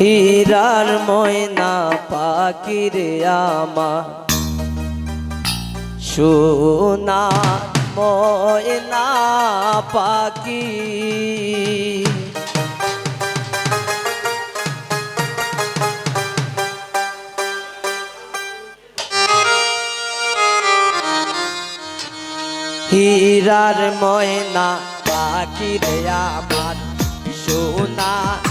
হীরার ময়না পাখিরে আমার। সোনা ময়না পাখি। হীরার ময়না পাখিরে আমার। সোনা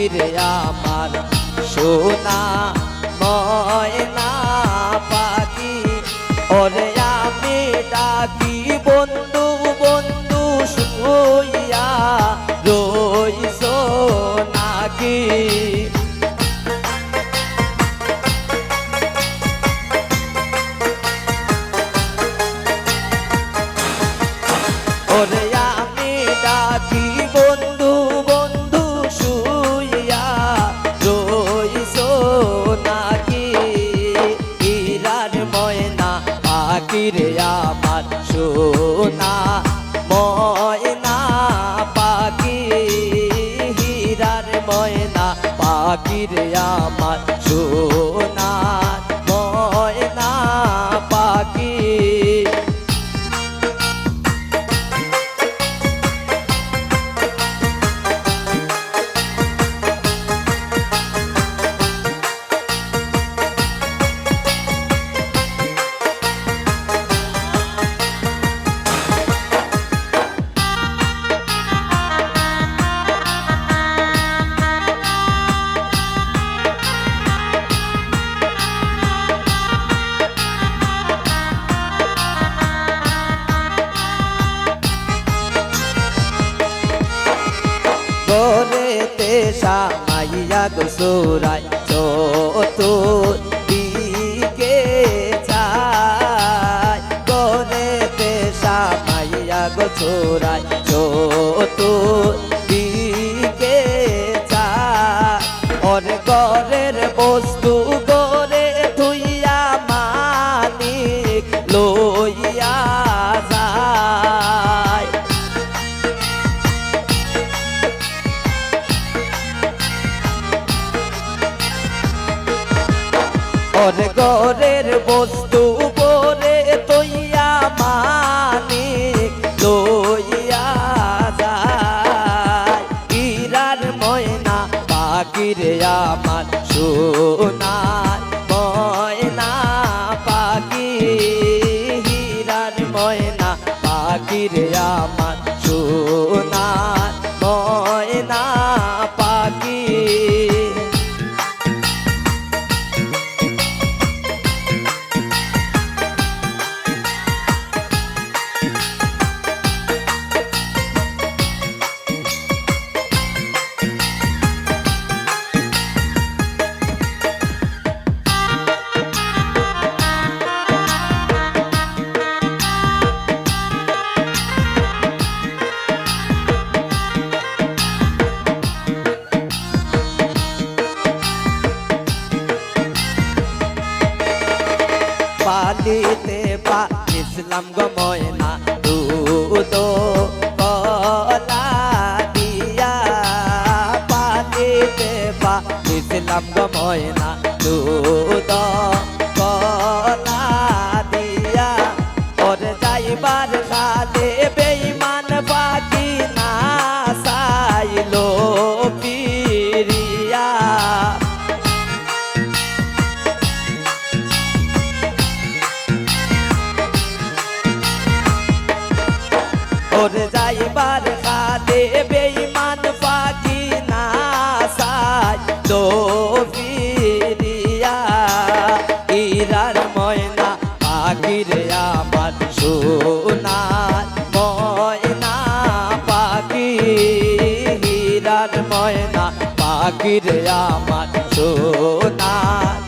পাখিরে আমার সোনা ময়না পাখি। ওরে আমি ডাকি বন্ধু বন্ধু শুইয়া রইস গরেতে সামাইয়া গোসুরাই ওর গরের বস্তু পরে তৈয়া মানে যায়। ইরার ময়না পাখিরে আমার সোনার ইসলাম গো দুদ ময়না পাখিরে আমার সোনার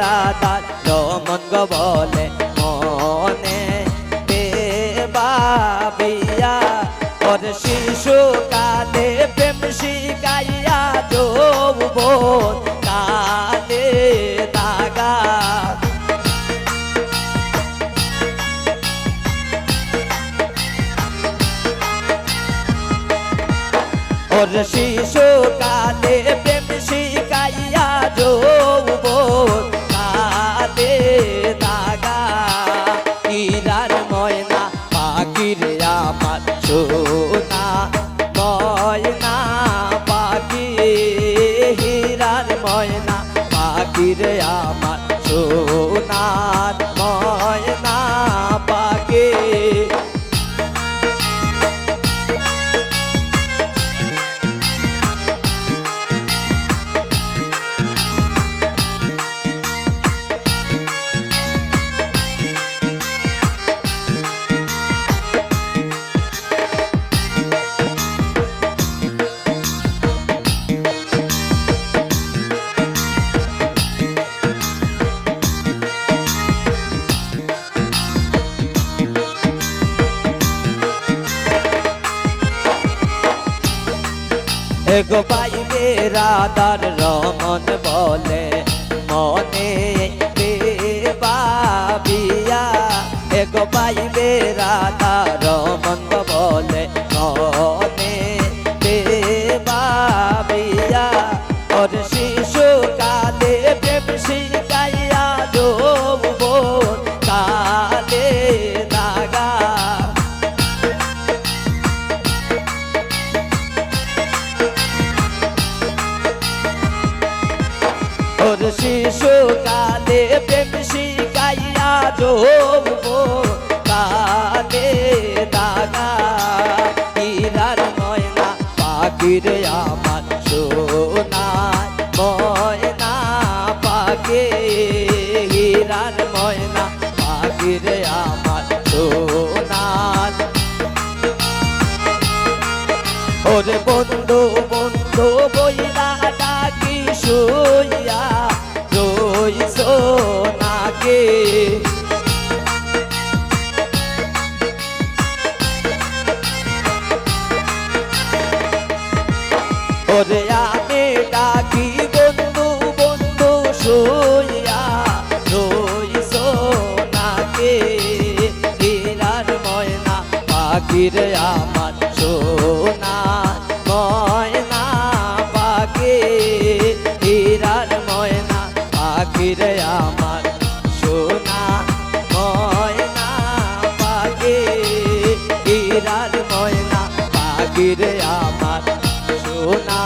রাধার রমন গো বলে মনে দেবাবিয়া ওর শিশু কালে প্রেম শিকাইয়া যৌবন কালে দাগা। ওর শিশু কালে এগো পাইবে রাধার রমন বলে মনে বাবিয়া এগো পাইবে রাধা রমন বলে মনে বাবিয়া ওর ওর শিশু কালে প্রেম শিখাইয়া যোগ কালে দাগা হীরার ময়না পাখির আমার পাখির আমার সোনা, ময়না পাখি, হীরার ময়না পাখির আমার সোনা, ময়না পাখি, হীরার ময়না পাখির আমার সোনা।